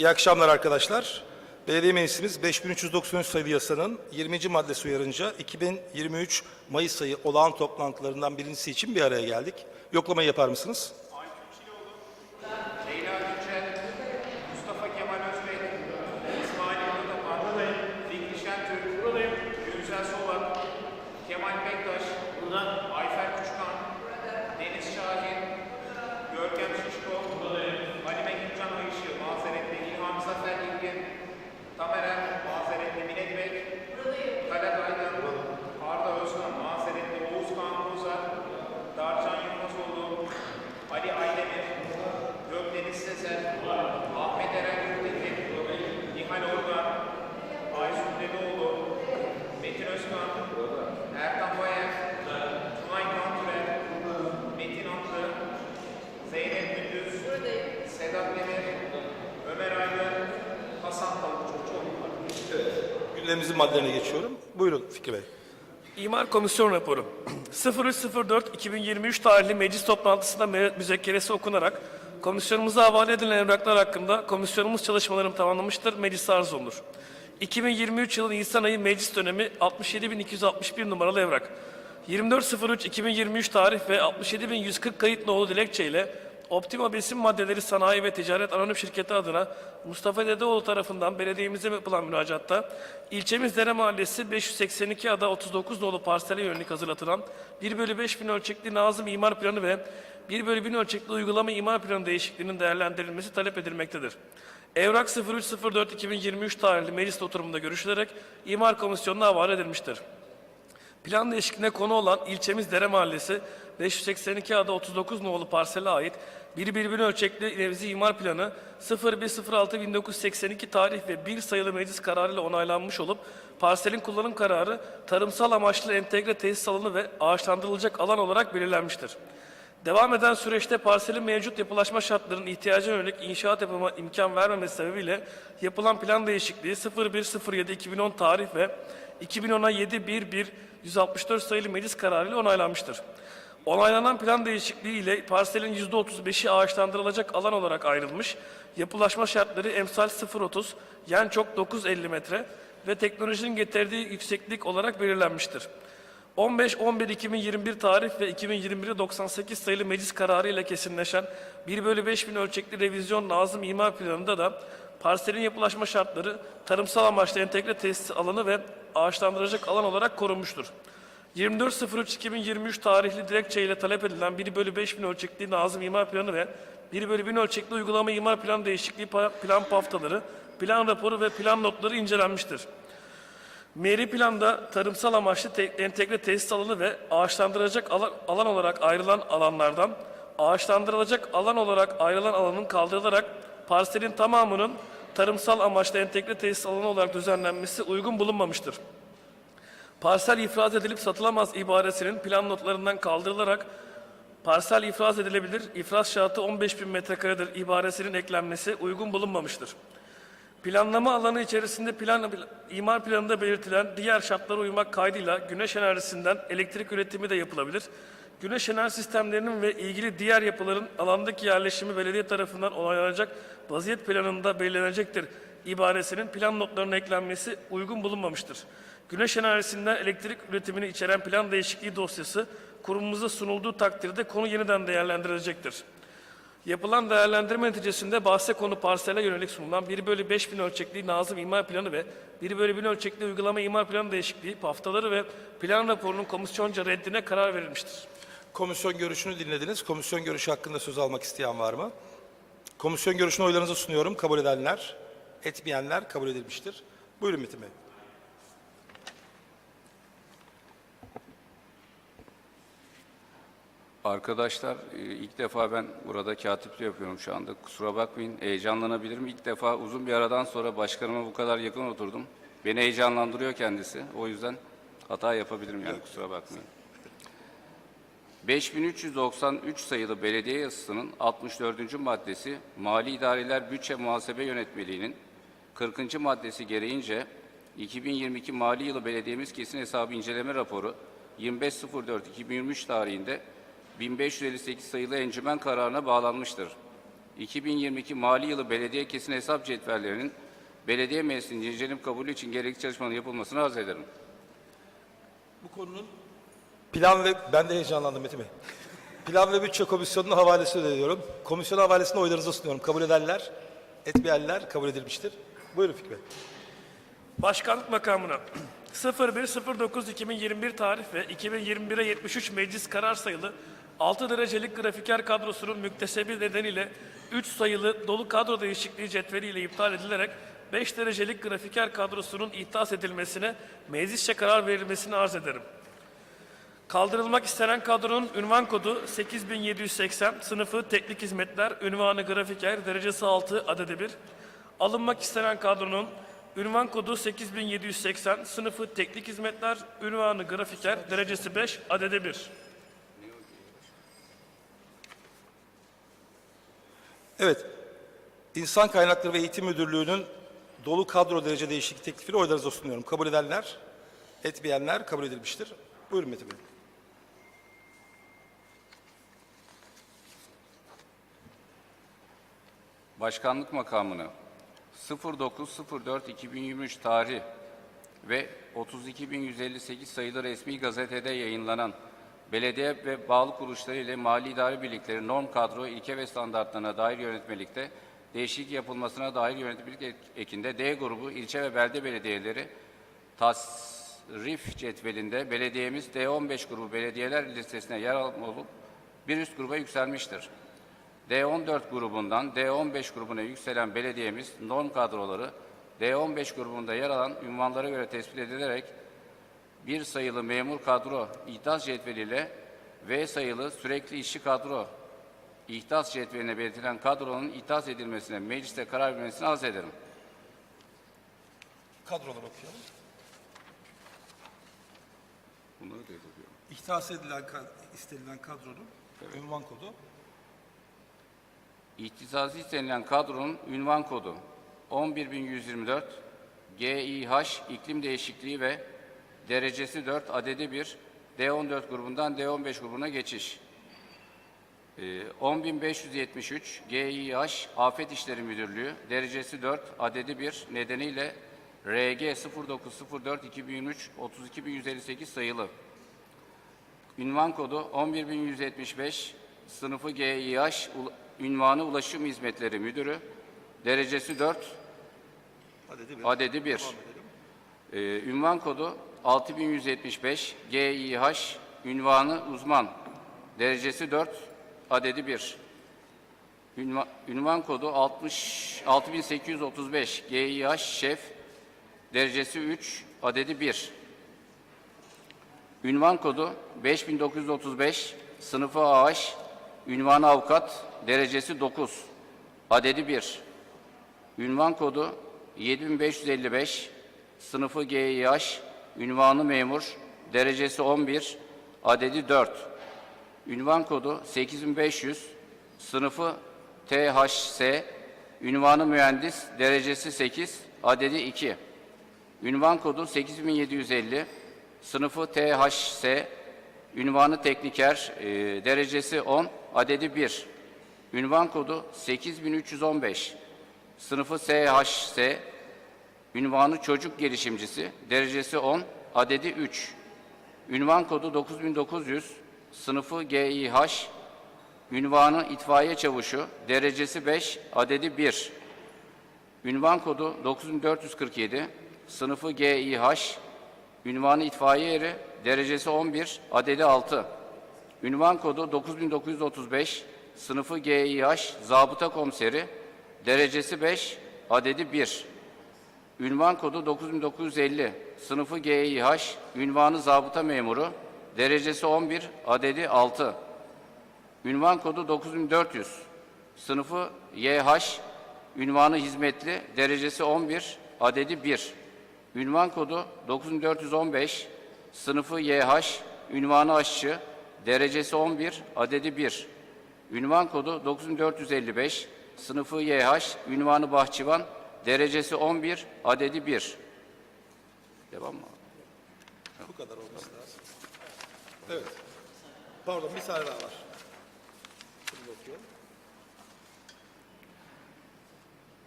İyi akşamlar arkadaşlar. Belediye Meclisimiz 5393 sayılı yasanın 20. maddesi uyarınca 2023 Mayıs ayı olağan toplantılarından birincisi için bir araya geldik. Yoklamayı yapar mısınız? Gündemimizin maddelerine geçiyorum. Buyurun Fikri Bey. İmar Komisyon Raporu 03.04.2023 tarihli meclis toplantısında müzekkeresi okunarak komisyonumuza havale edilen evraklar hakkında komisyonumuz çalışmalarını tamamlamıştır, meclis arz olunur. 2023 yılı Nisan ayı meclis dönemi 67.261 numaralı evrak. 24.03.2023 tarih ve 67.140 kayıt nolu dilekçe ile Optima Besin Maddeleri Sanayi ve Ticaret Anonim Şirketi adına Mustafa Dedeoğlu tarafından belediyemize yapılan müracaatta ilçemiz Dere Mahallesi 582 ada 39 nolu parsele yönelik hazırlatılan 1 bölü 5 bin ölçekli Nazım İmar Planı ve 1 bölü 1000 ölçekli uygulama imar planı değişikliğinin değerlendirilmesi talep edilmektedir. Evrak 03.04.2023 tarihli meclis oturumunda görüşülerek İmar Komisyonu'na havale edilmiştir. Plan değişikliğine konu olan ilçemiz Dere Mahallesi 582 ada 39 nolu parsele ait bir birbirine ölçekli Nevzi İmar Planı 0106-1982 tarih ve bir sayılı meclis kararıyla onaylanmış olup parselin kullanım kararı tarımsal amaçlı entegre tesis alanı ve ağaçlandırılacak alan olarak belirlenmiştir. Devam eden süreçte parselin mevcut yapılaşma şartlarının ihtiyacına yönelik inşaat yapıma imkan vermemesi sebebiyle yapılan plan değişikliği 01.07.2010 tarih ve 2010'a 7.1.1 164 sayılı meclis kararıyla onaylanmıştır. Onaylanan plan değişikliği ile parselin %35'i ağaçlandırılacak alan olarak ayrılmış, yapılaşma şartları emsal 0.30, yani çok 9.50 metre ve teknolojinin getirdiği yükseklik olarak belirlenmiştir. 15-11-2021 tarih ve 2021'e 98 sayılı meclis kararı ile kesinleşen 1 bölü 5 bin ölçekli revizyon Nazım İmar Planı'nda da parselin yapılaşma şartları tarımsal amaçlı entegre tesis alanı ve ağaçlandıracak alan olarak korunmuştur. 24.03.2023 tarihli dilekçe ile talep edilen 1 bölü 5 bin ölçekli Nazım İmar Planı ve 1 bölü 1000 ölçekli uygulama imar plan değişikliği plan paftaları, plan raporu ve plan notları incelenmiştir. Meri planda tarımsal amaçlı te- entegre tesis alanı ve ağaçlandırılacak alan, alan olarak ayrılan alanlardan ağaçlandırılacak alan olarak ayrılan alanın kaldırılarak parselin tamamının tarımsal amaçlı entegre tesis alanı olarak düzenlenmesi uygun bulunmamıştır. Parsel ifraz edilip satılamaz ibaresinin plan notlarından kaldırılarak parsel ifraz edilebilir, ifraz şartı 15 bin metrekaredir ibaresinin eklenmesi uygun bulunmamıştır. Planlama alanı içerisinde plan, imar planında belirtilen diğer şartlara uymak kaydıyla güneş enerjisinden elektrik üretimi de yapılabilir. Güneş enerji sistemlerinin ve ilgili diğer yapıların alandaki yerleşimi belediye tarafından onaylanacak vaziyet planında belirlenecektir. ibaresinin plan notlarına eklenmesi uygun bulunmamıştır. Güneş enerjisinden elektrik üretimini içeren plan değişikliği dosyası kurumumuza sunulduğu takdirde konu yeniden değerlendirilecektir. Yapılan değerlendirme neticesinde bahse konu parsele yönelik sunulan 1 bölü 5 bin ölçekli Nazım İmar Planı ve 1 bölü 1000 ölçekli uygulama imar planı değişikliği paftaları ve plan raporunun komisyonca reddine karar verilmiştir. Komisyon görüşünü dinlediniz. Komisyon görüşü hakkında söz almak isteyen var mı? Komisyon görüşünü oylarınıza sunuyorum. Kabul edenler, etmeyenler kabul edilmiştir. Buyurun Metin Bey. Arkadaşlar e, ilk defa ben burada katiplik yapıyorum şu anda. Kusura bakmayın heyecanlanabilirim. İlk defa uzun bir aradan sonra başkanıma bu kadar yakın oturdum. Beni heyecanlandırıyor kendisi. O yüzden hata yapabilirim yani kusura bakmayın. 5393 sayılı belediye yasasının 64. maddesi Mali İdareler Bütçe Muhasebe Yönetmeliğinin 40. maddesi gereğince 2022 mali yılı belediyemiz kesin hesabı inceleme raporu 25.04.2023 tarihinde 1558 sayılı encümen kararına bağlanmıştır. 2022 mali yılı belediye kesin hesap cetvellerinin belediye meclisinin incelim kabulü için gerekli çalışmanın yapılmasını arz ederim. Bu konunun plan ve ben de heyecanlandım Metin Bey. Plan ve Bütçe Komisyonu'nun havalesini ediyorum. Komisyon havalesini oylarınıza sunuyorum. Kabul ederler, etmeyenler kabul edilmiştir. Buyurun Fikri Bey. Başkanlık makamına 01.09.2021 tarih ve 2021'e 73 meclis karar sayılı 6 derecelik grafiker kadrosunun müktesebi nedeniyle 3 sayılı dolu kadro değişikliği cetveliyle iptal edilerek 5 derecelik grafiker kadrosunun ihdas edilmesine meclisçe karar verilmesini arz ederim. Kaldırılmak istenen kadronun ünvan kodu 8780, sınıfı teknik hizmetler, ünvanı grafiker, derecesi 6, adedi 1. Alınmak istenen kadronun ünvan kodu 8780, sınıfı teknik hizmetler, ünvanı grafiker, derecesi 5, adedi 1. Evet. İnsan Kaynakları ve Eğitim Müdürlüğü'nün dolu kadro derece değişikliği teklifini oylarınıza sunuyorum. Kabul edenler, etmeyenler kabul edilmiştir. Buyurun Metin Bey. Başkanlık makamını 09.04.2023 tarih ve 32.158 sayılı resmi gazetede yayınlanan belediye ve bağlı kuruluşları ile mali idare birlikleri norm kadro ilke ve standartlarına dair yönetmelikte değişiklik yapılmasına dair yönetmelik ek- ekinde D grubu ilçe ve belde belediyeleri tasrif cetvelinde belediyemiz D15 grubu belediyeler listesine yer olup bir üst gruba yükselmiştir. D14 grubundan D15 grubuna yükselen belediyemiz norm kadroları D15 grubunda yer alan ünvanlara göre tespit edilerek bir sayılı memur kadro ihdas cetveliyle V sayılı sürekli işçi kadro ihdas cetveline belirtilen kadronun ihdas edilmesine mecliste karar vermesini arz ederim. Kadrolara bakıyorum. Bunları da yapıyorum. İhtas edilen, kad- istenilen kadronun ünvan kodu İhtisası istenilen kadronun ünvan kodu 11124 GİH iklim değişikliği ve derecesi 4 adedi 1 D14 grubundan D15 grubuna geçiş. Ee, 10573 GİH Afet İşleri Müdürlüğü derecesi 4 adedi 1 nedeniyle RG 0904 2023 32158 sayılı Ünvan kodu 11175, sınıfı GİH, ünvanı Ulaşım Hizmetleri Müdürü, derecesi 4, adedi bir. adedi 1. Ee, ünvan kodu 6175, GİH, ünvanı uzman, derecesi 4, adedi 1. Ünva- ünvan kodu 60, 6835, GİH, şef, derecesi 3, adedi 1. Ünvan kodu 5935, sınıfı AH, ünvanı avukat, derecesi 9, adedi 1. Ünvan kodu 7555, sınıfı GİH, ünvanı memur, derecesi 11, adedi 4. Ünvan kodu 8500, sınıfı THS, ünvanı mühendis, derecesi 8, adedi 2. Ünvan kodu 8750, sınıfı THS, ünvanı tekniker, e, derecesi 10, adedi 1. Ünvan kodu 8315, sınıfı SHS, ünvanı çocuk gelişimcisi, derecesi 10, adedi 3. Ünvan kodu 9900, sınıfı GİH, ünvanı itfaiye çavuşu, derecesi 5, adedi 1. Ünvan kodu 9447, sınıfı GİH, ünvanı itfaiye eri, derecesi 11, adedi 6. Ünvan kodu 9935, sınıfı GİH, zabıta komiseri, derecesi 5, adedi 1. Ünvan kodu 9950, sınıfı GİH, ünvanı zabıta memuru, derecesi 11, adedi 6. Ünvan kodu 9400, sınıfı YH, ünvanı hizmetli, derecesi 11, adedi 1. Ünvan kodu 9415, sınıfı YH, ünvanı aşçı, derecesi 11, adedi 1. Ünvan kodu 9455, sınıfı YH, ünvanı bahçıvan, derecesi 11, adedi 1. Devam mı? Bu kadar olması lazım. Evet. Pardon bir tane daha var. Şimdi.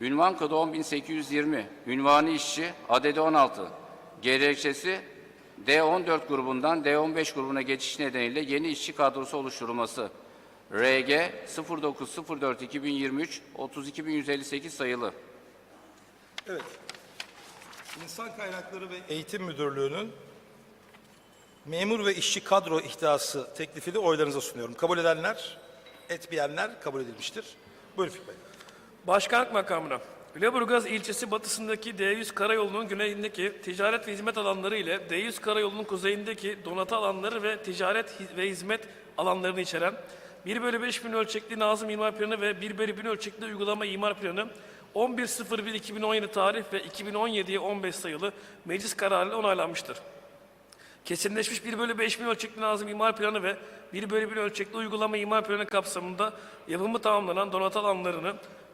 Ünvan kodu 10820, ünvanı işçi, adedi 16. Gerekçesi D14 grubundan D15 grubuna geçiş nedeniyle yeni işçi kadrosu oluşturulması. RG 0904 2023 32158 sayılı. Evet. İnsan Kaynakları ve Eğitim Müdürlüğü'nün memur ve işçi kadro ihtiyası teklifini oylarınıza sunuyorum. Kabul edenler, etmeyenler kabul edilmiştir. Buyurun Fikri Bey. Başkanlık makamına. Lüleburgaz ilçesi batısındaki D100 karayolunun güneyindeki ticaret ve hizmet alanları ile D100 karayolunun kuzeyindeki donatı alanları ve ticaret ve hizmet alanlarını içeren 1 bölü 5 bin ölçekli Nazım İmar Planı ve 1 bölü 1000 ölçekli uygulama imar planı 11.01.2017 tarih ve 2017'ye 15 sayılı meclis kararıyla onaylanmıştır. Kesinleşmiş 1 bölü 5 bin ölçekli Nazım İmar Planı ve 1 bölü 1000 ölçekli uygulama imar planı kapsamında yapımı tamamlanan donatı alanlarını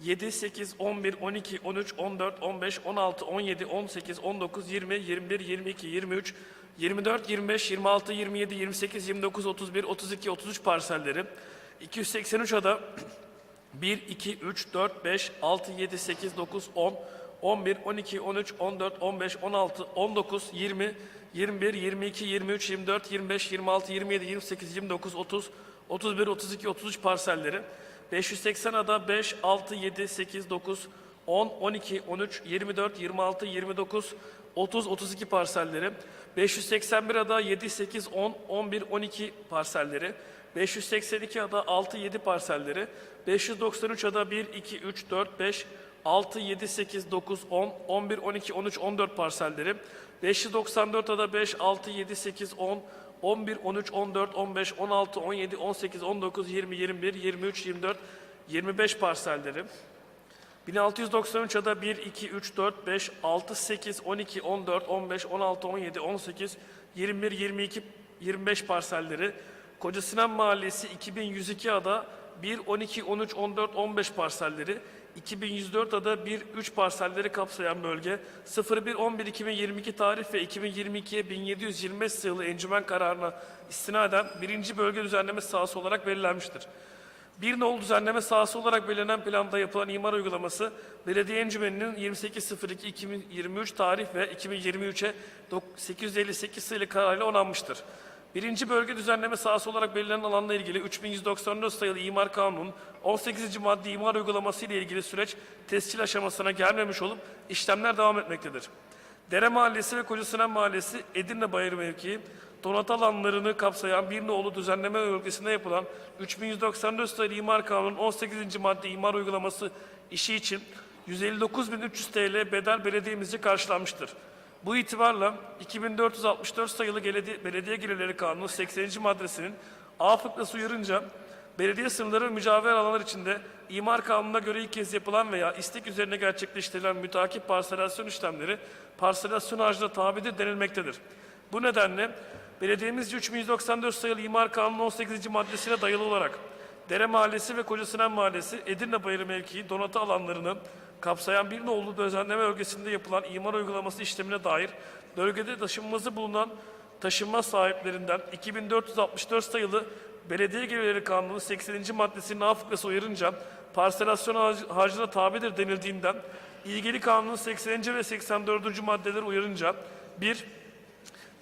7, 8, 11, 12, 13, 14, 15, 16, 17, 18, 19, 20, 21, 22, 23, 24, 25, 26, 27, 28, 29, 31, 32, 33 parselleri. 283 ada. 1, 2, 3, 4, 5, 6, 7, 8, 9, 10, 11, 12, 13, 14, 15, 16, 19, 20, 21, 22, 23, 24, 25, 26, 27, 28, 29, 30, 31, 32, 33 parselleri 580 ada 5, 6, 7, 8, 9, 10, 12, 13, 24, 26, 29, 30, 32 parselleri 581 ada 7, 8, 10, 11, 12 parselleri 582 ada 6, 7 parselleri 593 ada 1, 2, 3, 4, 5, 6, 7, 8, 9, 10, 11, 12, 13, 14 parselleri 594 ada 5, 6, 7, 8, 10, 11, 13, 14, 15, 16, 17, 18, 19, 20, 21, 23, 24, 25 parselleri 1693 ada 1, 2, 3, 4, 5, 6, 8, 12, 14, 15, 16, 17, 18, 21, 22, 25 parselleri. Koca Sinan Mahallesi 2102 ada 1, 12, 13, 14, 15 parselleri. 2104 ada 1, 3 parselleri kapsayan bölge 01-11-2022 tarih ve 2022'ye 1725 sayılı encümen kararına istinaden birinci bölge düzenleme sahası olarak belirlenmiştir. Bir nolu düzenleme sahası olarak belirlenen planda yapılan imar uygulaması belediye encümeninin 28.02.2023 tarih ve 2023'e 858 sayılı kararıyla onanmıştır. Birinci bölge düzenleme sahası olarak belirlenen alanla ilgili 3194 sayılı imar kanunun 18. madde imar uygulaması ile ilgili süreç tescil aşamasına gelmemiş olup işlemler devam etmektedir. Dere Mahallesi ve Kocasinan Mahallesi Edirne Bayırı mevkii donat alanlarını kapsayan bir nolu düzenleme bölgesinde yapılan 3194 sayılı imar kanunun 18. madde imar uygulaması işi için 159.300 TL bedel belediyemizce karşılanmıştır. Bu itibarla 2464 sayılı Belediye, gelirleri kanunu 80. maddesinin A fıkrası uyarınca belediye sınırları ve mücavher alanlar içinde imar kanununa göre ilk kez yapılan veya istek üzerine gerçekleştirilen mütakip parselasyon işlemleri parselasyon harcına tabidir denilmektedir. Bu nedenle belediyemizce 3194 sayılı imar kanunu 18. maddesine dayalı olarak Dere Mahallesi ve Kocasinan Mahallesi Edirne Bayırı mevkii donatı alanlarını kapsayan bir nolu düzenleme bölgesinde yapılan imar uygulaması işlemine dair bölgede taşınmazı bulunan taşınmaz sahiplerinden 2464 sayılı Belediye Gelirleri Kanunu 80. maddesinin A fıkrası uyarınca parselasyon harc- harcına tabidir denildiğinden ilgili kanunun 80. ve 84. maddeleri uyarınca 1.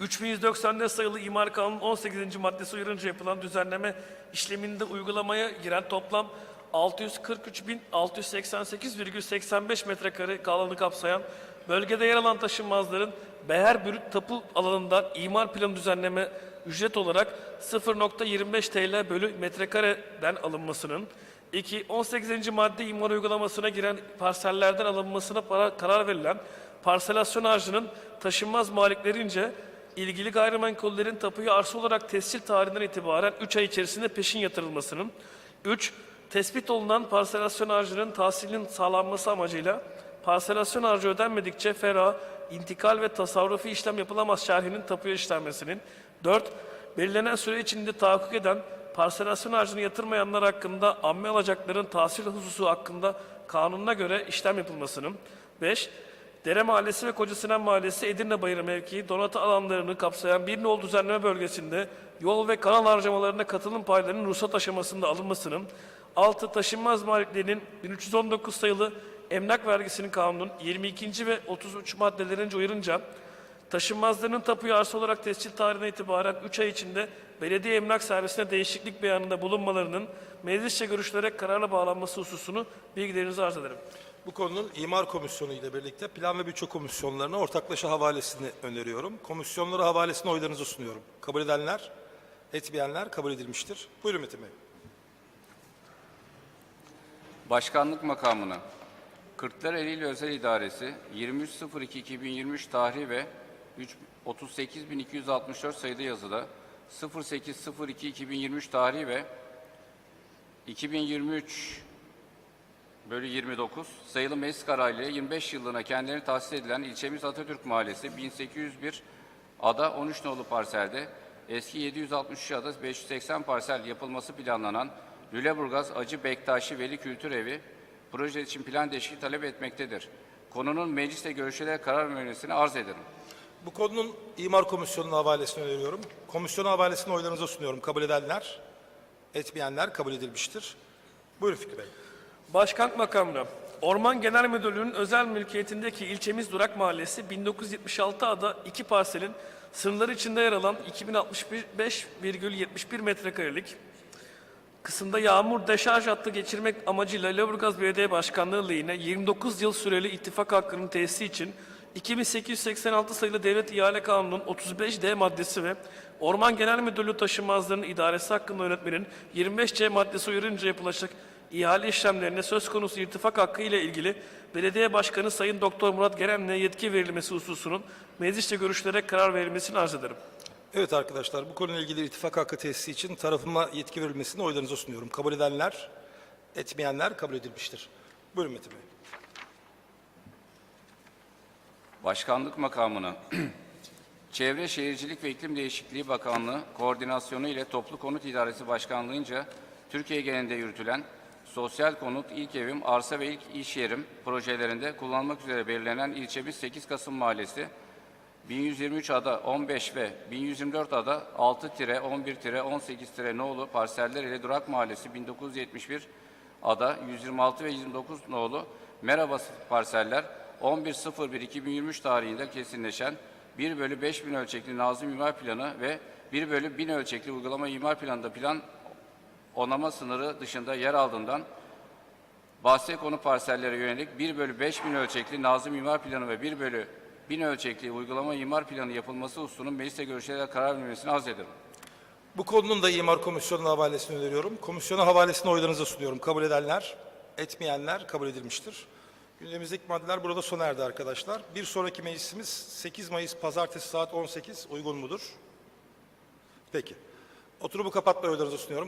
3194 sayılı imar kanunun 18. maddesi uyarınca yapılan düzenleme işleminde uygulamaya giren toplam 643.688,85 metrekare alanı kapsayan bölgede yer alan taşınmazların Beher Bürüt Tapu alanından imar planı düzenleme ücret olarak 0.25 TL bölü metrekareden alınmasının 2. 18. madde imar uygulamasına giren parsellerden alınmasına para, karar verilen parselasyon harcının taşınmaz maliklerince ilgili gayrimenkullerin tapuyu arsa olarak tescil tarihinden itibaren 3 ay içerisinde peşin yatırılmasının 3. Tespit olunan parselasyon harcının tahsilinin sağlanması amacıyla parselasyon harcı ödenmedikçe ferah, intikal ve tasarrufi işlem yapılamaz şerhinin tapuya işlenmesinin 4. belirlenen süre içinde tahakkuk eden parselasyon harcını yatırmayanlar hakkında amme alacakların tahsil hususu hakkında kanununa göre işlem yapılmasının 5. Dere Mahallesi ve Kocasinan Mahallesi Edirne Bayırı mevkii donatı alanlarını kapsayan bir nol düzenleme bölgesinde yol ve kanal harcamalarına katılım paylarının ruhsat aşamasında alınmasının 6. Taşınmaz maliklerinin 1319 sayılı emlak vergisinin kanunun 22. ve 33 maddelerince uyarınca taşınmazlarının tapuyu arsa olarak tescil tarihine itibaren 3 ay içinde belediye emlak servisine değişiklik beyanında bulunmalarının meclisçe görüşülerek kararla bağlanması hususunu bilgilerinizi arz ederim. Bu konunun imar komisyonu ile birlikte plan ve bütçe komisyonlarına ortaklaşa havalesini öneriyorum. Komisyonlara havalesini oylarınızı sunuyorum. Kabul edenler, etmeyenler kabul edilmiştir. Buyurun Metin Bey. Başkanlık makamını Kırklareli İl Özel İdaresi 23.02.2023 tarihi ve 3 38.264 sayılı yazıda 08.02.2023 tarihi ve 2023 bölü 29 sayılı meclis kararıyla 25 yıllığına kendilerine tahsis edilen ilçemiz Atatürk Mahallesi 1801 ada 13 nolu parselde eski 763 ada 580 parsel yapılması planlanan Lüleburgaz Acı Bektaşi Veli Kültür Evi proje için plan değişikliği talep etmektedir. Konunun mecliste görüşülerek karar vermesini arz ederim. Bu konunun imar komisyonuna havalesini öneriyorum. Komisyona havalesini oylarınıza sunuyorum. Kabul edenler, etmeyenler kabul edilmiştir. Buyurun Fikri Bey. Başkanlık makamına Orman Genel Müdürlüğü'nün özel mülkiyetindeki ilçemiz Durak Mahallesi 1976 ada iki parselin sınırları içinde yer alan 2065,71 metrekarelik kısımda yağmur deşarj hattı geçirmek amacıyla Lüleburgaz Belediye Başkanlığı lehine 29 yıl süreli ittifak hakkının tesisi için 2886 sayılı Devlet İhale Kanunu'nun 35D maddesi ve Orman Genel Müdürlüğü taşınmazlarının idaresi hakkında yönetmenin 25C maddesi uyarınca yapılacak ihale işlemlerine söz konusu irtifak hakkı ile ilgili Belediye Başkanı Sayın Doktor Murat Geren'le yetki verilmesi hususunun meclisçe görüşülerek karar verilmesini arz ederim. Evet arkadaşlar bu konuyla ilgili ittifak hakkı tesisi için tarafıma yetki verilmesini oylarınıza sunuyorum. Kabul edenler, etmeyenler kabul edilmiştir. Buyurun Metin Bey. Başkanlık makamını Çevre Şehircilik ve İklim Değişikliği Bakanlığı koordinasyonu ile Toplu Konut İdaresi Başkanlığı'nca Türkiye genelinde yürütülen sosyal konut, ilk evim, arsa ve ilk iş yerim projelerinde kullanmak üzere belirlenen ilçemiz 8 Kasım Mahallesi 1123 ada 15 ve 1124 ada 6-11-18 nolu parseller ile Durak Mahallesi 1971 ada 126 ve 29 nolu Merhaba parseller 11.01.2023 tarihinde kesinleşen 1 bölü 5000 ölçekli Nazım İmar Planı ve 1 bölü 1000 ölçekli uygulama imar planında plan onama sınırı dışında yer aldığından bahse konu parsellere yönelik 1 bölü 5000 ölçekli Nazım İmar Planı ve 1 bölü 1000 ölçekli uygulama imar planı yapılması hususunun mecliste görüşülerek karar vermesini arz ederim. Bu konunun da imar komisyonuna havalesini öneriyorum. Komisyona havalesini oylarınıza sunuyorum. Kabul edenler, etmeyenler kabul edilmiştir. Gündemimizdeki maddeler burada sona erdi arkadaşlar. Bir sonraki meclisimiz 8 Mayıs Pazartesi saat 18 uygun mudur? Peki. Oturumu kapatma oylarınıza sunuyorum.